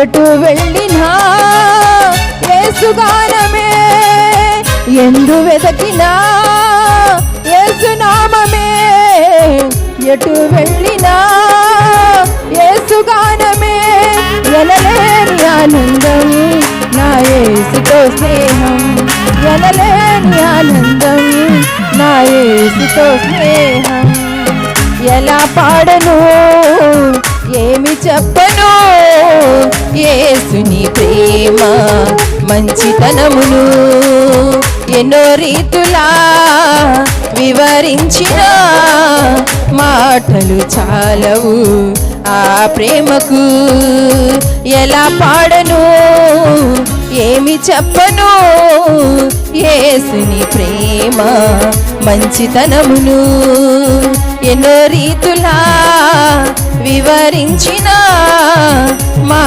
ఎటు వెళ్ళినా ఏసుగానమే ఎందు వెతకినా ఏసునామమే ఎటు వెళ్ళినా ఏసుగానమే ఎనలేని ఆనందం నా ఏసుతో స్నేహం. ఎనలేని ఆనందం నా ఏసుతో స్నేహం. ఎలా పాడను? ఏమి చెప్పను? యేసుని ప్రేమ మంచితనమును ఎన్నో రీతులా వివరించిన మాటలు చాలవు. ఆ ప్రేమకు ఎలా పాడను? ఏమి చెప్పను? ఏసుని ప్రేమ మంచితనమును ఎన్నో రీతులా వివరించిన మా